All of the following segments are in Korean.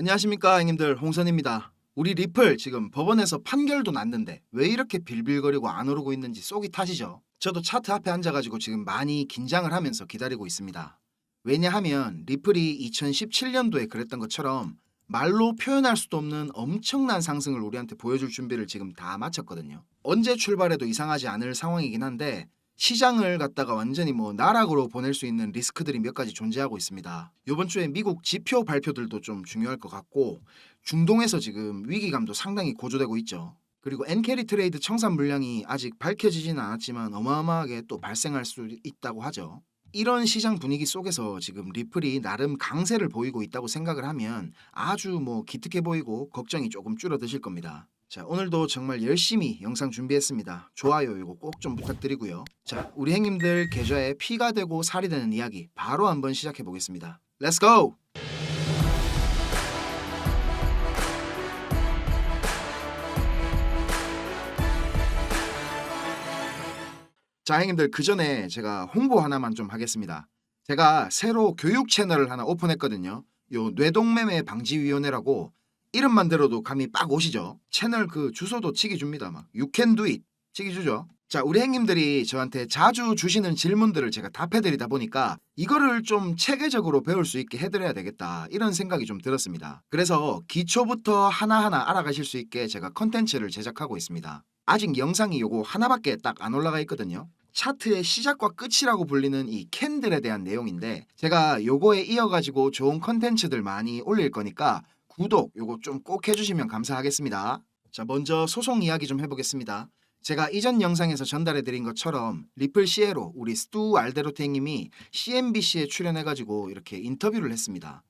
안녕하십니까 형님들 홍선입니다. 우리 리플 지금 법원에서 판결도 났는데 왜 이렇게 빌빌거리고 안 오르고 있는지 쏙이 타시죠? 저도 차트 앞에 앉아가지고 지금 많이 긴장을 하면서 기다리고 있습니다. 왜냐하면 리플이 2017년도에 그랬던 것처럼 말로 표현할 수도 없는 엄청난 상승을 우리한테 보여줄 준비를 지금 다 마쳤거든요. 언제 출발해도 이상하지 않을 상황이긴 한데 시장을 갖다가 완전히 뭐 나락으로 보낼 수 있는 리스크들이 몇 가지 존재하고 있습니다. 이번 주에 미국 지표 발표들도 좀 중요할 것 같고 중동에서 지금 위기감도 상당히 고조되고 있죠. 그리고 엔캐리 트레이드 청산 물량이 아직 밝혀지지는 않았지만 어마어마하게 또 발생할 수 있다고 하죠. 이런 시장 분위기 속에서 지금 리플이 나름 강세를 보이고 있다고 생각을 하면 아주 뭐 기특해 보이고 걱정이 조금 줄어드실 겁니다. 자, 오늘도 정말 열심히 영상 준비했습니다. 좋아요 이거 꼭 좀 부탁드리고요. 자, 우리 행님들 계좌에 피가 되고 살이 되는 이야기 바로 한번 시작해 보겠습니다. 렛츠 고! 자, 형님들 그 전에 제가 홍보 하나만 좀 하겠습니다. 제가 새로 교육 채널을 하나 오픈했거든요. 요 뇌동매매 방지위원회라고 이름만 들어도 감이 빡 오시죠? 채널 그 주소도 치기 줍니다. 막 You can do it 치기 주죠. 자, 우리 행님들이 저한테 자주 주시는 질문들을 제가 답해드리다 보니까 이거를 좀 체계적으로 배울 수 있게 해드려야 되겠다 이런 생각이 좀 들었습니다. 그래서 기초부터 하나하나 알아가실 수 있게 제가 컨텐츠를 제작하고 있습니다. 아직 영상이 요거 하나밖에 딱 안 올라가 있거든요. 차트의 시작과 끝이라고 불리는 이 캔들에 대한 내용인데 제가 요거에 이어가지고 좋은 컨텐츠들 많이 올릴 거니까 구독 요거 좀 꼭 해주시면 감사하겠습니다. 자 먼저 소송 이야기 좀 해보겠습니다. 제가 이전 영상에서 전달해드린 것처럼 리플 시에로 우리 스투 알데로테님이 CNBC에 출연해가지고 이렇게 인터뷰를 했습니다.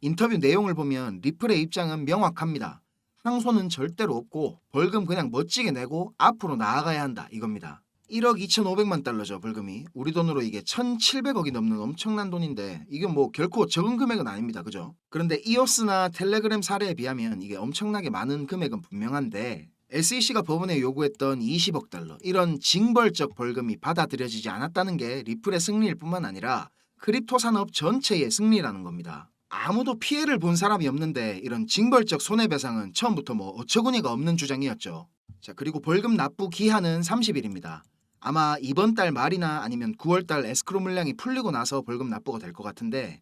인터뷰 내용을 보면 리플의 입장은 명확합니다. 항소는 절대로 없고 벌금 그냥 멋지게 내고 앞으로 나아가야 한다 이겁니다. 1억 2,500만 달러죠 벌금이 우리 돈으로 이게 1,700억이 넘는 엄청난 돈인데 이게 뭐 결코 적은 금액은 아닙니다 그죠? 그런데 이오스나 텔레그램 사례에 비하면 이게 엄청나게 많은 금액은 분명한데 SEC가 법원에 요구했던 20억 달러 이런 징벌적 벌금이 받아들여지지 않았다는 게 리플의 승리일 뿐만 아니라 크립토 산업 전체의 승리라는 겁니다. 아무도 피해를 본 사람이 없는데 이런 징벌적 손해배상은 처음부터 뭐 어처구니가 없는 주장이었죠. 자 그리고 벌금 납부 기한은 30일입니다. 아마 이번 달 말이나 아니면 9월 달 에스크로 물량이 풀리고 나서 벌금 납부가 될 것 같은데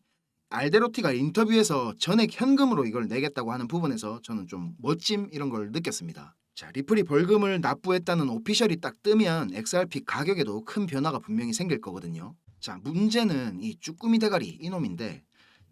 알데로티가 인터뷰에서 전액 현금으로 이걸 내겠다고 하는 부분에서 저는 좀 멋짐 이런 걸 느꼈습니다. 자, 리플이 벌금을 납부했다는 오피셜이 딱 뜨면 XRP 가격에도 큰 변화가 분명히 생길 거거든요. 자, 문제는 이 쭈꾸미 대가리 이놈인데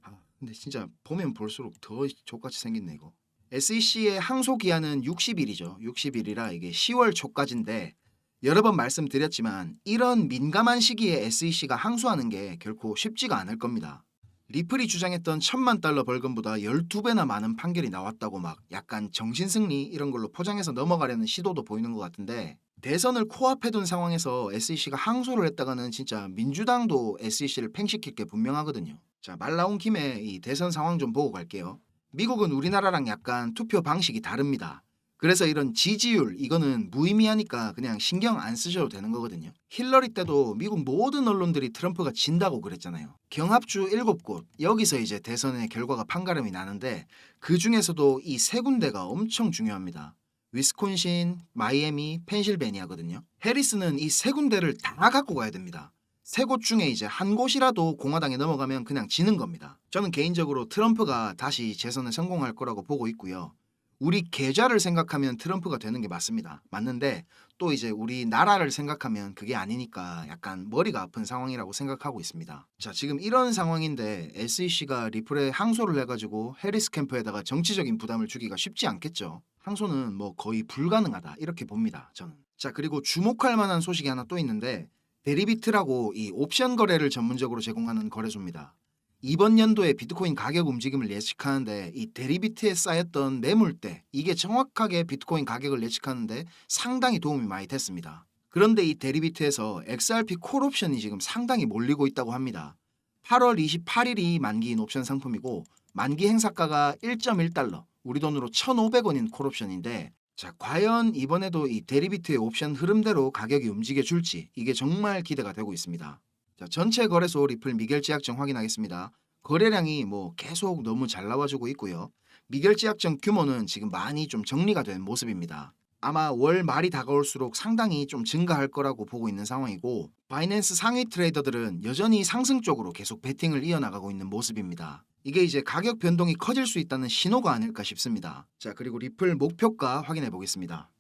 아, 근데 진짜 보면 볼수록 더 족같이 생겼네 이거. SEC의 항소 기한은 60일이죠. 60일이라 이게 10월 초까지인데 여러 번 말씀드렸지만 이런 민감한 시기에 SEC가 항소하는 게 결코 쉽지가 않을 겁니다. 리플이 주장했던 천만 달러 벌금보다 12배나 많은 판결이 나왔다고 막 약간 정신승리 이런 걸로 포장해서 넘어가려는 시도도 보이는 것 같은데 대선을 코앞에 둔 상황에서 SEC가 항소를 했다가는 진짜 민주당도 SEC를 팽식킬 게 분명하거든요. 자, 말 나온 김에 이 대선 상황 좀 보고 갈게요. 미국은 우리나라랑 약간 투표 방식이 다릅니다. 그래서 이런 지지율 이거는 무의미하니까 그냥 신경 안 쓰셔도 되는 거거든요. 힐러리 때도 미국 모든 언론들이 트럼프가 진다고 그랬잖아요. 경합주 7곳 여기서 이제 대선의 결과가 판가름이 나는데 그 중에서도 이 세 군데가 엄청 중요합니다. 위스콘신, 마이애미, 펜실베니아거든요. 해리스는 이 세 군데를 다 갖고 가야 됩니다. 세 곳 중에 이제 한 곳이라도 공화당에 넘어가면 그냥 지는 겁니다. 저는 개인적으로 트럼프가 다시 재선에 성공할 거라고 보고 있고요. 우리 계좌를 생각하면 트럼프가 되는 게 맞습니다. 맞는데 또 이제 우리 나라를 생각하면 그게 아니니까 약간 머리가 아픈 상황이라고 생각하고 있습니다. 자, 지금 이런 상황인데 SEC가 리플에 항소를 해가지고 해리스 캠프에다가 정치적인 부담을 주기가 쉽지 않겠죠. 항소는 뭐 거의 불가능하다 이렇게 봅니다. 저는. 자, 그리고 주목할 만한 소식이 하나 또 있는데 데리비트라고 이 옵션 거래를 전문적으로 제공하는 거래소입니다. 이번 연도에 비트코인 가격 움직임을 예측하는데 이 데리비트에 쌓였던 매물대 이게 정확하게 비트코인 가격을 예측하는데 상당히 도움이 많이 됐습니다. 그런데 이 데리비트에서 XRP 콜 옵션이 지금 상당히 몰리고 있다고 합니다. 8월 28일이 만기인 옵션 상품이고 만기 행사가가 1.1달러, 우리 돈으로 1,500원인 콜 옵션인데 자, 과연 이번에도 이 데리비트의 옵션 흐름대로 가격이 움직여 줄지 이게 정말 기대가 되고 있습니다. 자, 전체 거래소 리플 미겔 제약정 확인하겠습니다. 거래량이 뭐 계속 너무 잘 나와주고 있고요. 미결제 약정 규모는 지금 많이 좀 정리가 된 모습입니다. 아마 월 말이 다가올수록 상당히 좀 증가할 거라고 보고 있는 상황이고 바이낸스 상위 트레이더들은 여전히 상승 쪽으로 계속 베팅을 이어나가고 있는 모습입니다. 이게 이제 가격 변동이 커질 수 있다는 신호가 아닐까 싶습니다. 자, 그리고 리플 목표가 확인해 보겠습니다.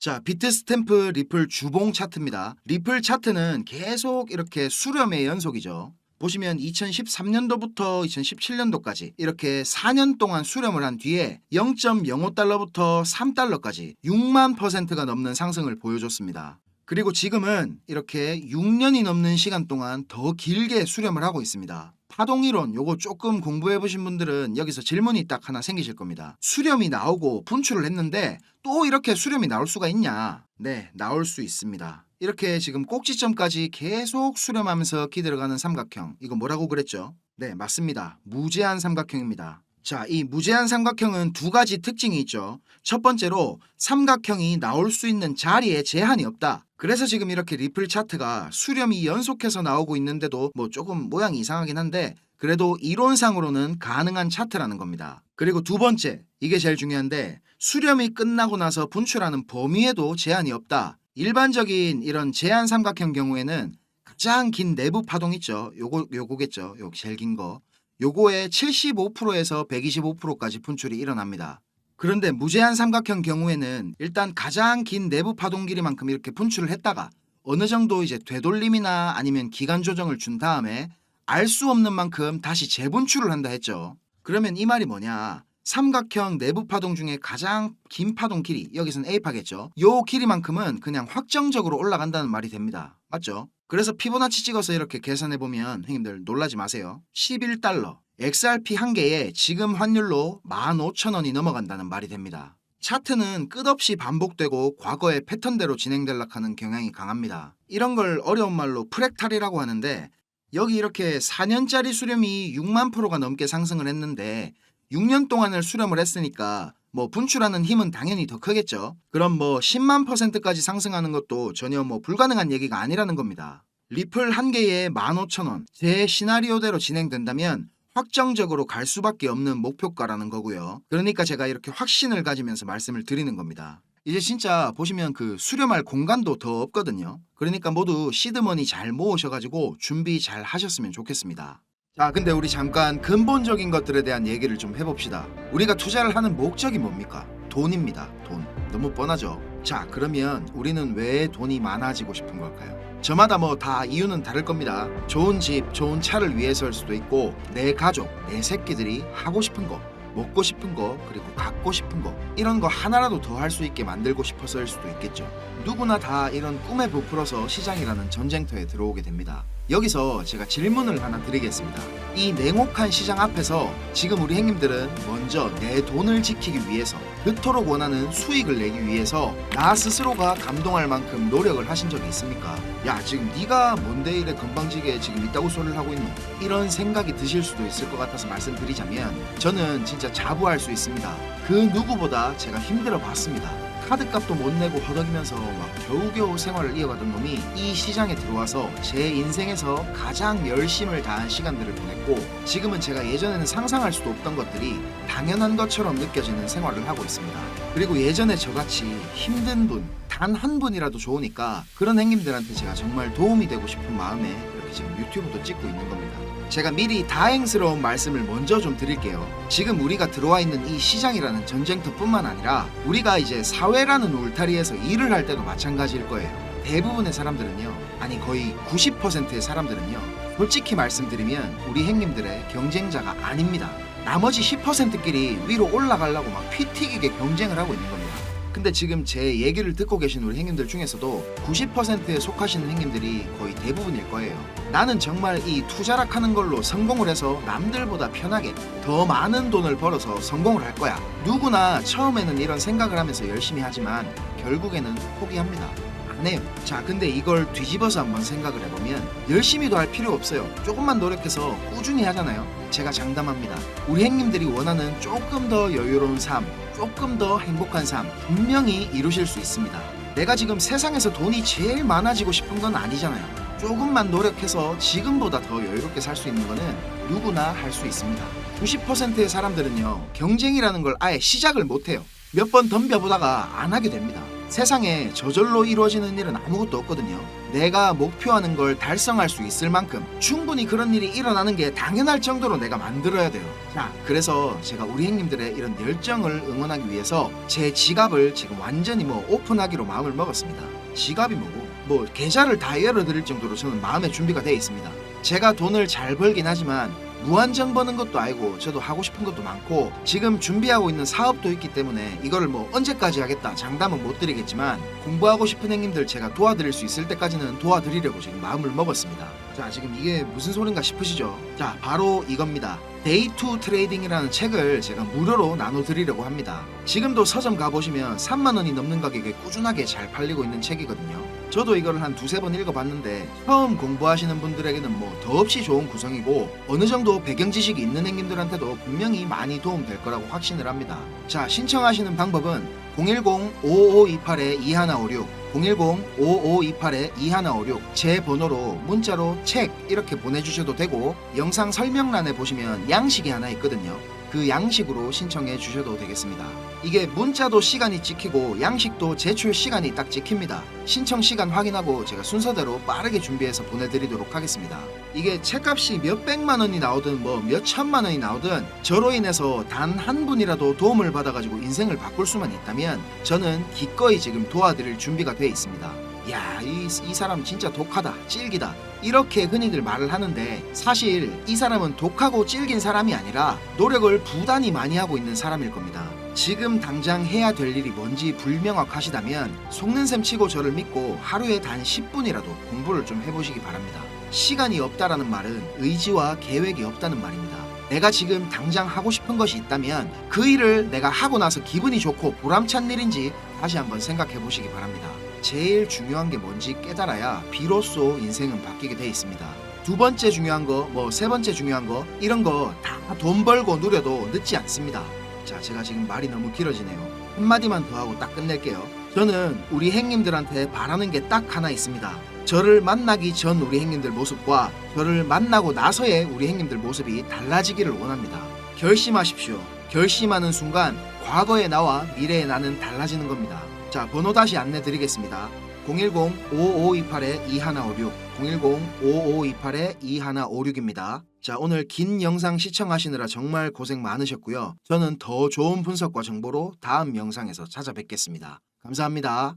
자, 비트 스탬프 리플 주봉 차트입니다. 리플 차트는 계속 이렇게 수렴의 연속이죠. 보시면 2013년도부터 2017년도까지 이렇게 4년 동안 수렴을 한 뒤에 0.05달러부터 3달러까지 6만 퍼센트가 넘는 상승을 보여줬습니다. 그리고 지금은 이렇게 6년이 넘는 시간 동안 더 길게 수렴을 하고 있습니다. 파동이론 요거 조금 공부해 보신 분들은 여기서 질문이 딱 하나 생기실 겁니다. 수렴이 나오고 분출을 했는데 또 이렇게 수렴이 나올 수가 있냐? 네, 나올 수 있습니다. 이렇게 지금 꼭지점까지 계속 수렴하면서 기 들어가는 삼각형. 이거 뭐라고 그랬죠? 네, 맞습니다. 무제한 삼각형입니다. 자, 이 무제한 삼각형은 두 가지 특징이 있죠. 첫 번째로 삼각형이 나올 수 있는 자리에 제한이 없다. 그래서 지금 이렇게 리플 차트가 수렴이 연속해서 나오고 있는데도 뭐 조금 모양이 이상하긴 한데 그래도 이론상으로는 가능한 차트라는 겁니다. 그리고 두 번째, 이게 제일 중요한데 수렴이 끝나고 나서 분출하는 범위에도 제한이 없다. 일반적인 이런 제한 삼각형 경우에는 가장 긴 내부 파동 있죠. 요거 요거겠죠. 요 제일 긴 거. 요거의 75%에서 125%까지 분출이 일어납니다. 그런데 무제한 삼각형 경우에는 일단 가장 긴 내부 파동 길이만큼 이렇게 분출을 했다가 어느 정도 이제 되돌림이나 아니면 기간 조정을 준 다음에 알 수 없는 만큼 다시 재분출을 한다 했죠. 그러면 이 말이 뭐냐? 삼각형 내부 파동 중에 가장 긴 파동 길이 여기서는 A파겠죠. 요 길이만큼은 그냥 확정적으로 올라간다는 말이 됩니다. 맞죠? 그래서 피보나치 찍어서 이렇게 계산해 보면 형님들 놀라지 마세요. 11달러 XRP 한 개에 지금 환율로 15,000원이 넘어간다는 말이 됩니다. 차트는 끝없이 반복되고 과거의 패턴대로 진행될락 하는 경향이 강합니다. 이런 걸 어려운 말로 프랙탈이라고 하는데 여기 이렇게 4년짜리 수렴이 6만 프로가 넘게 상승을 했는데 6년 동안을 수렴을 했으니까 뭐 분출하는 힘은 당연히 더 크겠죠. 그럼 뭐 10만 퍼센트까지 상승하는 것도 전혀 뭐 불가능한 얘기가 아니라는 겁니다. 리플 한 개에 15,000원. 제 시나리오대로 진행된다면 확정적으로 갈 수밖에 없는 목표가라는 거고요. 그러니까 제가 이렇게 확신을 가지면서 말씀을 드리는 겁니다. 이제 진짜 보시면 그 수렴할 공간도 더 없거든요. 그러니까 모두 시드머니 잘 모으셔가지고 준비 잘 하셨으면 좋겠습니다. 자, 근데 우리 잠깐 근본적인 것들에 대한 얘기를 좀 해봅시다. 우리가 투자를 하는 목적이 뭡니까? 돈입니다. 돈. 너무 뻔하죠? 자, 그러면 우리는 왜 돈이 많아지고 싶은 걸까요? 저마다 뭐 다 이유는 다를 겁니다. 좋은 집, 좋은 차를 위해서일 수도 있고, 내 가족, 내 새끼들이 하고 싶은 거, 먹고 싶은 거, 그리고 갖고 싶은 거, 이런 거 하나라도 더 할 수 있게 만들고 싶어서일 수도 있겠죠. 누구나 다 이런 꿈에 부풀어서 시장이라는 전쟁터에 들어오게 됩니다. 여기서 제가 질문을 하나 드리겠습니다. 이 냉혹한 시장 앞에서 지금 우리 행님들은 먼저 내 돈을 지키기 위해서 그토록 원하는 수익을 내기 위해서 나 스스로가 감동할 만큼 노력을 하신 적이 있습니까? 야 지금 네가 뭔데 이래 건방지게 지금 있다고 소리를 하고 있노? 이런 생각이 드실 수도 있을 것 같아서 말씀드리자면 저는 진짜 자부할 수 있습니다. 그 누구보다 제가 힘들어 봤습니다. 카드값도 못 내고 허덕이면서 막 겨우겨우 생활을 이어가던 놈이 이 시장에 들어와서 제 인생에서 가장 열심을 다한 시간들을 보냈고 지금은 제가 예전에는 상상할 수도 없던 것들이 당연한 것처럼 느껴지는 생활을 하고 있습니다. 그리고 예전에 저같이 힘든 분, 단 한 분이라도 좋으니까 그런 행님들한테 제가 정말 도움이 되고 싶은 마음에 지금 유튜브도 찍고 있는 겁니다. 제가 미리 다행스러운 말씀을 먼저 좀 드릴게요. 지금 우리가 들어와 있는 이 시장이라는 전쟁터뿐만 아니라 우리가 이제 사회라는 울타리에서 일을 할 때도 마찬가지일 거예요. 대부분의 사람들은요, 아니 거의 90%의 사람들은요, 솔직히 말씀드리면 우리 행님들의 경쟁자가 아닙니다. 나머지 10%끼리 위로 올라가려고 막 피 튀기게 경쟁을 하고 있는 겁니다. 근데 지금 제 얘기를 듣고 계신 우리 행님들 중에서도 90%에 속하시는 행님들이 거의 대부분일 거예요. 나는 정말 이 투자락 하는 걸로 성공을 해서 남들보다 편하게 더 많은 돈을 벌어서 성공을 할 거야. 누구나 처음에는 이런 생각을 하면서 열심히 하지만 결국에는 포기합니다. 안 해요. 자, 근데 이걸 뒤집어서 한번 생각을 해보면 열심히도 할 필요 없어요. 조금만 노력해서 꾸준히 하잖아요. 제가 장담합니다. 우리 행님들이 원하는 조금 더 여유로운 삶, 조금 더 행복한 삶 분명히 이루실 수 있습니다. 내가 지금 세상에서 돈이 제일 많아지고 싶은 건 아니잖아요. 조금만 노력해서 지금보다 더 여유롭게 살 수 있는 거는 누구나 할 수 있습니다. 90%의 사람들은요, 경쟁이라는 걸 아예 시작을 못해요. 몇 번 덤벼보다가 안 하게 됩니다. 세상에 저절로 이루어지는 일은 아무것도 없거든요. 내가 목표하는 걸 달성할 수 있을 만큼 충분히 그런 일이 일어나는 게 당연할 정도로 내가 만들어야 돼요. 자, 그래서 제가 우리 형님들의 이런 열정을 응원하기 위해서 제 지갑을 지금 완전히 뭐 오픈하기로 마음을 먹었습니다. 지갑이 뭐고? 뭐 계좌를 다 열어드릴 정도로 저는 마음의 준비가 되어 있습니다. 제가 돈을 잘 벌긴 하지만 무한정 버는 것도 아니고 저도 하고 싶은 것도 많고 지금 준비하고 있는 사업도 있기 때문에 이거를 뭐 언제까지 하겠다 장담은 못 드리겠지만 공부하고 싶은 형님들 제가 도와드릴 수 있을 때까지는 도와드리려고 지금 마음을 먹었습니다. 자 지금 이게 무슨 소린가 싶으시죠? 자 바로 이겁니다. 데이 투 트레이딩이라는 책을 제가 무료로 나눠드리려고 합니다. 지금도 서점 가보시면 3만 원이 넘는 가격에 꾸준하게 잘 팔리고 있는 책이거든요. 저도 이거를 한 두세 번 읽어봤는데 처음 공부하시는 분들에게는 뭐 더없이 좋은 구성이고 어느 정도 배경 지식이 있는 행님들한테도 분명히 많이 도움 될 거라고 확신을 합니다. 자 신청하시는 방법은 010-5528-2156 010-5528-2156 제 번호로 문자로 책 이렇게 보내주셔도 되고 영상 설명란에 보시면 양식이 하나 있거든요. 그 양식으로 신청해 주셔도 되겠습니다. 이게 문자도 시간이 찍히고 양식도 제출 시간이 딱 찍힙니다. 신청 시간 확인하고 제가 순서대로 빠르게 준비해서 보내드리도록 하겠습니다. 이게 책값이 몇 백만 원이 나오든 뭐 몇 천만 원이 나오든 저로 인해서 단 한 분이라도 도움을 받아가지고 인생을 바꿀 수만 있다면 저는 기꺼이 지금 도와드릴 준비가 돼 있습니다. 야, 이, 이 사람 진짜 독하다, 찔기다. 이렇게 흔히들 말을 하는데 사실 이 사람은 독하고 찔긴 사람이 아니라 노력을 부단히 많이 하고 있는 사람일 겁니다. 지금 당장 해야 될 일이 뭔지 불명확하시다면 속는 셈 치고 저를 믿고 하루에 단 10분이라도 공부를 좀 해보시기 바랍니다. 시간이 없다라는 말은 의지와 계획이 없다는 말입니다. 내가 지금 당장 하고 싶은 것이 있다면 그 일을 내가 하고 나서 기분이 좋고 보람찬 일인지 다시 한번 생각해 보시기 바랍니다. 제일 중요한 게 뭔지 깨달아야 비로소 인생은 바뀌게 돼 있습니다. 두 번째 중요한 거, 뭐 세 번째 중요한 거, 이런 거 다 돈 벌고 누려도 늦지 않습니다. 자, 제가 지금 말이 너무 길어지네요. 한마디만 더 하고 딱 끝낼게요. 저는 우리 행님들한테 바라는 게 딱 하나 있습니다. 저를 만나기 전 우리 행님들 모습과 저를 만나고 나서의 우리 행님들 모습이 달라지기를 원합니다. 결심하십시오. 결심하는 순간 과거의 나와 미래의 나는 달라지는 겁니다. 자, 번호 다시 안내 드리겠습니다. 010-5528-2156 010-5528-2156입니다. 자, 오늘 긴 영상 시청하시느라 정말 고생 많으셨고요. 저는 더 좋은 분석과 정보로 다음 영상에서 찾아뵙겠습니다. 감사합니다.